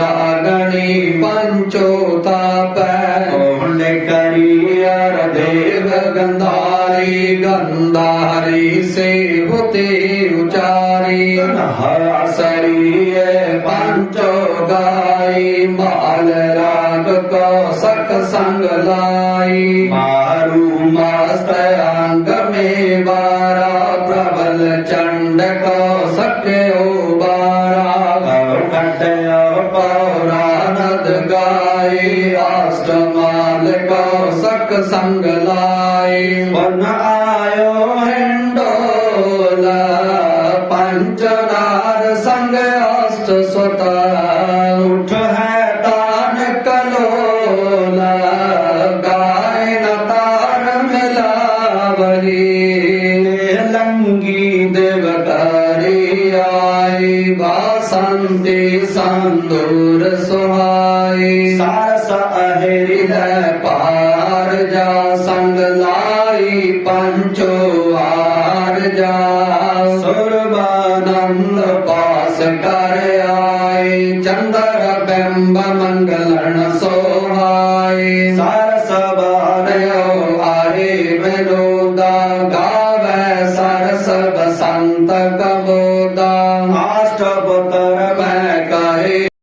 ਰਾਗਣੀ ਪੰਚੋ ਤਾਪੈ। ਕੋਹਣ ਕਰੀ ਅਰ ਦੇਵ ਗੰਧਾਰੀ ਗੰਧਾਰੀ ਸੇਵਤੇ ਉਚਾਰੀ। ਸਰੀਏ ਪੰਚੋ ਗਾਈ ਮਾਲ ਰਾਗ ਕੋ ਸਖ ਸੰਗ ਲਾਈ। ਮਾਰੂ ਮਸਤ ਅੰਗ ਮੇ ਬਾਰਾ ਪ੍ਰਬਲ ਚੰਡ ਕੋ ਸਕਿਓ ਬਾਰਾ ਅਸ਼ਟਮਾਲ ਕੋ ਸਕ ਸੰਗ ਲਾਈ ਪਨ ਆਇਓ ਹਿੰਡੋਲਾ ਪੰਚਨਾਰ ਸੰਗ ਅਸ਼ਟ ਸੁਤਾ ਦੇਵਤਾਰੀ ਆਈ ਬਾਸੰਤੀ ਸੰਦੂਰ ਸੁਹਾਈ ਸਾਰਸ ਅਹੇਰੀ ਲੈ ਪਾਰ ਜਾ, ਸੰਗ ਲਾਈ ਪੰਚੋ ਆਰ ਜਾ। ਸੁਰਬਾਨੰਦ ਪਾਸ ਕਰ ਆਈ ਚੰਦਰ ਬਿੰਬ ਮੰਗਲਣ ਸੋਹਾਈ ਸਾਰਸ ਬਾਰਿਓ ਆਰੇ ਵਿਨੋਦਾ ਗਾ master of